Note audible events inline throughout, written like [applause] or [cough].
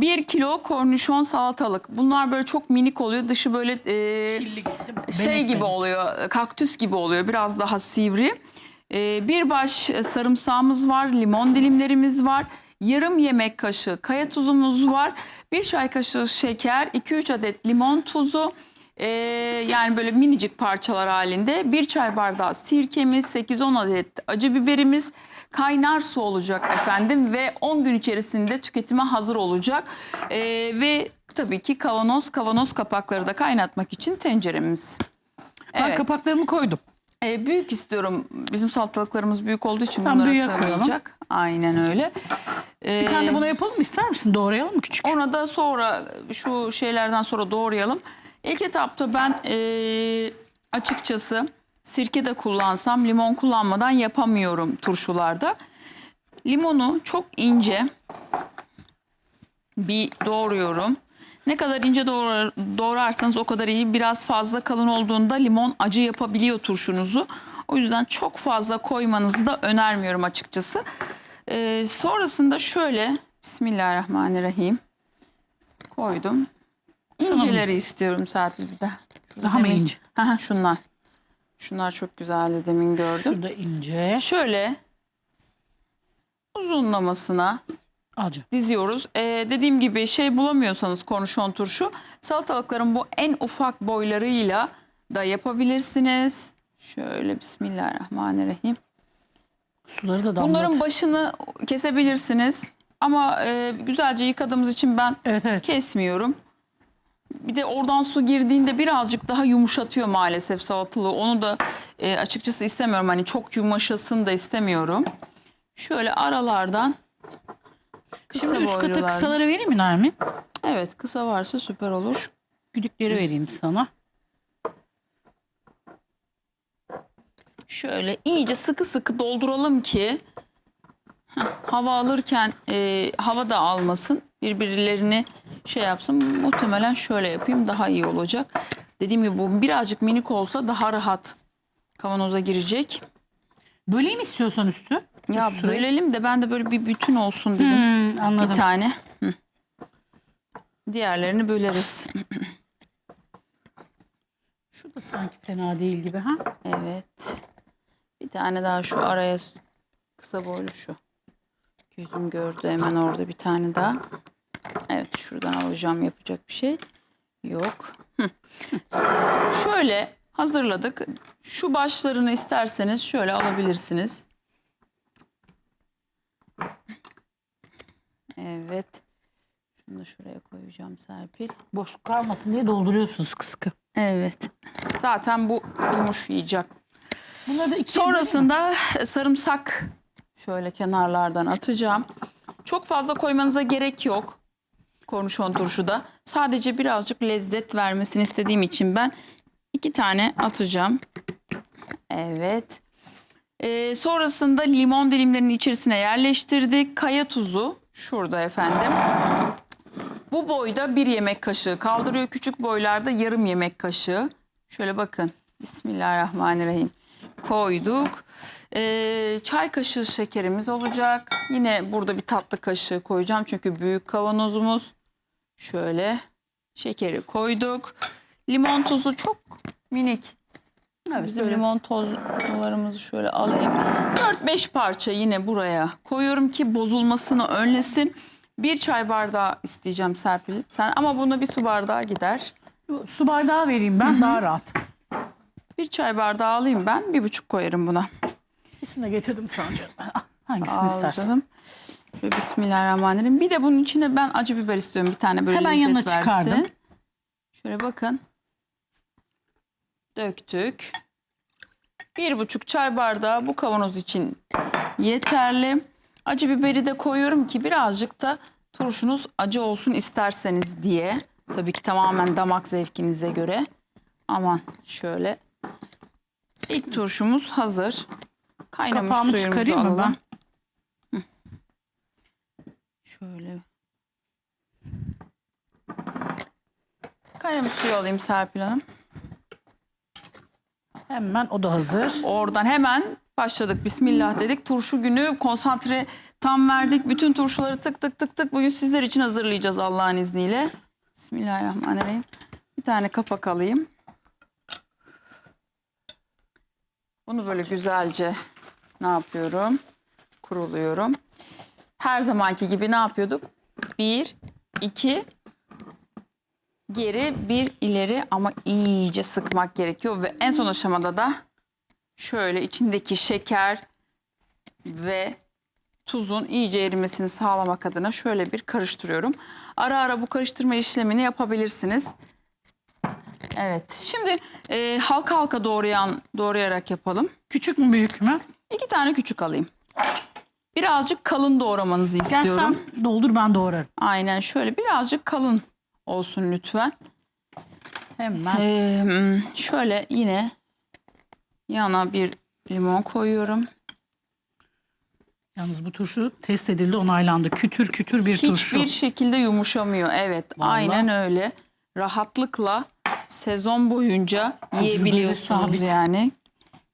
1 kilo kornişon salatalık. Bunlar böyle çok minik oluyor. Dışı böyle e, mi? şey Benek gibi benek. oluyor. Kaktüs gibi oluyor. Biraz daha sivri. E, bir baş sarımsağımız var. Limon dilimlerimiz var. Yarım yemek kaşığı kaya tuzumuz var. Bir çay kaşığı şeker. 2-3 adet limon tuzu. E, yani böyle minicik parçalar halinde. Bir çay bardağı sirkemiz. 8-10 adet acı biberimiz. Kaynar su olacak efendim ve 10 gün içerisinde tüketime hazır olacak. E, ve tabii ki kavanoz kavanoz kapakları da kaynatmak için tenceremiz. Ben Evet. kapaklarımı koydum. E, büyük istiyorum. Bizim salatalıklarımız büyük olduğu için Tam bunlara büyüğe koyalım. sığmayacak. Aynen öyle. E, Bir tane de buna yapalım mı? İster misin? Doğrayalım mı küçük? Ona da sonra şu şeylerden sonra doğrayalım. İlk etapta ben e, açıkçası sirke de kullansam limon kullanmadan yapamıyorum turşularda. Limonu çok ince bir doğruyorum. Ne kadar ince doğrar, doğrarsanız o kadar iyi. Biraz fazla kalın olduğunda limon acı yapabiliyor turşunuzu. O yüzden çok fazla koymanızı da önermiyorum açıkçası. Ee, sonrasında şöyle Bismillahirrahmanirrahim koydum. İnceleri istiyorum Serpil bir de. Şurada Daha mı ince? Ha, ha, şunlar. Şunlar çok güzeldi demin gördüm. Şurada ince. Şöyle uzunlamasına Alca. diziyoruz. Ee, dediğim gibi şey bulamıyorsanız kornişon turşu salatalıkların bu en ufak boylarıyla da yapabilirsiniz. Şöyle Bismillahirrahmanirrahim. Suları da damlat. Bunların başını kesebilirsiniz. Ama e, güzelce yıkadığımız için ben Evet evet. kesmiyorum. Bir de oradan su girdiğinde birazcık daha yumuşatıyor maalesef salatalığı. Onu da e, açıkçası istemiyorum. Hani çok yumuşasın da istemiyorum. Şöyle aralardan kısa Şimdi üst kata boylular. kısaları vereyim mi Nermin? Evet kısa varsa süper olur. Güdükleri vereyim sana. Şöyle iyice sıkı sıkı dolduralım ki hava alırken e, hava da almasın. Birbirlerini şey yapsın. Muhtemelen şöyle yapayım daha iyi olacak. Dediğim gibi bu birazcık minik olsa daha rahat kavanoza girecek. Böleyim istiyorsan üstü. Ya Üst sırayı. bölelim de ben de böyle bir bütün olsun dedim. Hmm, anladım. Bir tane. Hı. Diğerlerini böleriz. Şu da sanki fena değil gibi ha. Evet. Bir tane daha şu araya kısa boylu şu. Gözüm gördü hemen orada bir tane daha. Evet şuradan alacağım yapacak bir şey yok. Şöyle hazırladık. Şu başlarını isterseniz şöyle alabilirsiniz. Evet. Şunu da şuraya koyacağım Serpil. Boşluk kalmasın diye dolduruyorsun sıkı sıkı. Evet. Zaten bu yumuş yiyecek. Bunları da iki Sonrasında sarımsak şöyle kenarlardan atacağım. Çok fazla koymanıza gerek yok. Kornişon turşuda. Sadece birazcık lezzet vermesini istediğim için ben iki tane atacağım. Evet. Ee, sonrasında limon dilimlerinin içerisine yerleştirdik. Kaya tuzu şurada efendim. Bu boyda bir yemek kaşığı kaldırıyor. Küçük boylarda yarım yemek kaşığı. Şöyle bakın. Bismillahirrahmanirrahim. Koyduk. Ee, çay kaşığı şekerimiz olacak. Yine burada bir tatlı kaşığı koyacağım. Çünkü büyük kavanozumuz. Şöyle şekeri koyduk. Limon tuzu çok minik. Evet, Bizim limon tozlarımızı şöyle alayım. 4-5 parça yine buraya koyuyorum ki bozulmasını önlesin. Bir çay bardağı isteyeceğim Serpil. Sen ama buna bir su bardağı gider. Su bardağı vereyim ben daha rahat. Bir çay bardağı alayım ben. Bir buçuk koyarım buna. İkisini de getirdim sana canım. [laughs] Ah, Hangisini Al istersen. canım. Şöyle Bismillahirrahmanirrahim. Bir de bunun içine ben acı biber istiyorum. Bir tane böyle Hemen lezzet yanına versin. çıkardım. Şöyle bakın. Döktük. Bir buçuk çay bardağı bu kavanoz için yeterli. Acı biberi de koyuyorum ki birazcık da turşunuz acı olsun isterseniz diye. Tabii ki tamamen damak zevkinize göre. Aman şöyle. İlk turşumuz hazır. Kaynamış Kapağını suyumuzu çıkarayım mı alalım. ben? Şöyle. Kaynamış suyu alayım Serpil Hanım. Hemen o da hazır. Oradan hemen Başladık. Bismillah dedik. Turşu günü konsantre tam verdik. Bütün turşuları tık tık tık tık bugün sizler için hazırlayacağız Allah'ın izniyle. Bismillahirrahmanirrahim. Bir tane kapak alayım. Bunu böyle güzelce ne yapıyorum? Kuruluyorum. Her zamanki gibi ne yapıyorduk? Bir, iki, geri, bir ileri ama iyice sıkmak gerekiyor. Ve en son aşamada da şöyle içindeki şeker ve tuzun iyice erimesini sağlamak adına şöyle bir karıştırıyorum. Ara ara bu karıştırma işlemini yapabilirsiniz. Evet. Şimdi e, halka halka doğrayan doğrayarak yapalım. Küçük mü büyük mü? İki tane küçük alayım. Birazcık kalın doğramanızı istiyorum. sen doldur ben doğrarım. Aynen şöyle birazcık kalın olsun lütfen. Hemen. Ee, şöyle yine yana bir limon koyuyorum. Yalnız bu turşu test edildi onaylandı. Kütür kütür bir turşu. Hiçbir şekilde yumuşamıyor. Evet Vallahi. aynen öyle. Rahatlıkla sezon boyunca yiyebiliyorsunuz sabit. yani.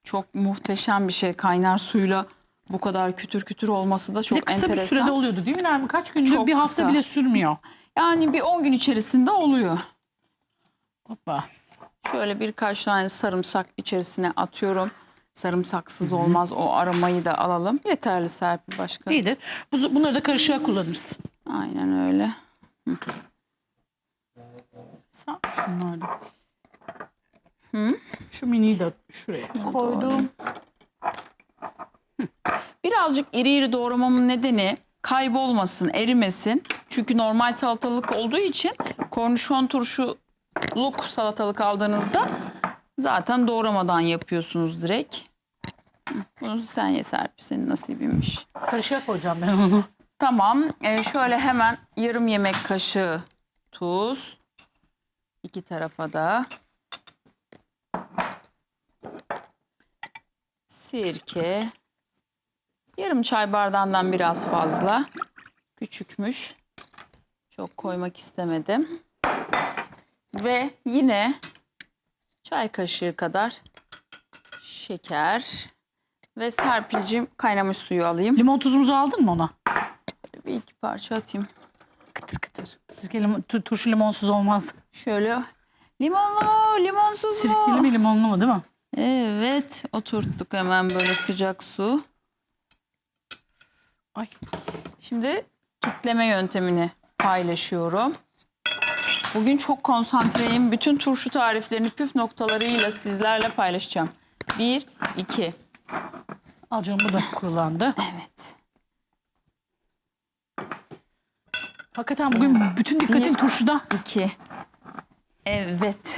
Çok muhteşem bir şey. Kaynar suyla bu kadar kütür kütür olması da Bir çok kısa bir enteresan. sürede oluyordu değil mi Nermin? Kaç gündür? Çok bir hafta kısa. bile sürmüyor. Yani bir 10 gün içerisinde oluyor. Hoppa. Şöyle birkaç tane sarımsak içerisine atıyorum. Sarımsaksız olmaz. O aromayı da alalım. Yeterli Serpil başka. İyidir. Bu- Bunları da karışığa kullanırız. Aynen öyle. Sen şunları da. Şu miniyi de şuraya koydum. Birazcık iri iri doğramamın nedeni kaybolmasın, erimesin. Çünkü normal salatalık olduğu için kornişon turşuluk salatalık aldığınızda zaten doğramadan yapıyorsunuz direkt. Hı, Bunu sen ye Serpil, senin nasibinmiş. Karışığa koyacağım ben onu. Tamam. Ee, şöyle hemen yarım yemek kaşığı tuz. İki tarafa da. Sirke. Yarım çay bardağından biraz fazla. Küçükmüş. Çok koymak istemedim. Ve yine çay kaşığı kadar şeker. Ve Serpil'cim kaynamış suyu alayım. Limon tuzumuzu aldın mı ona? Bir iki parça atayım. Kıtır. Sirke limon, tu- turşu limonsuz olmaz. Şöyle limonlu mu limonsuz mu? Sirkeli mi limonlu mu değil mi? Evet oturttuk hemen böyle sıcak su. Ay. Şimdi kitleme yöntemini paylaşıyorum. Bugün çok konsantreyim. Bütün turşu tariflerini püf noktalarıyla sizlerle paylaşacağım. Bir, iki. Al canım bu da kurulandı. Evet. Hakikaten bugün bütün dikkatin turşuda. iki. Evet.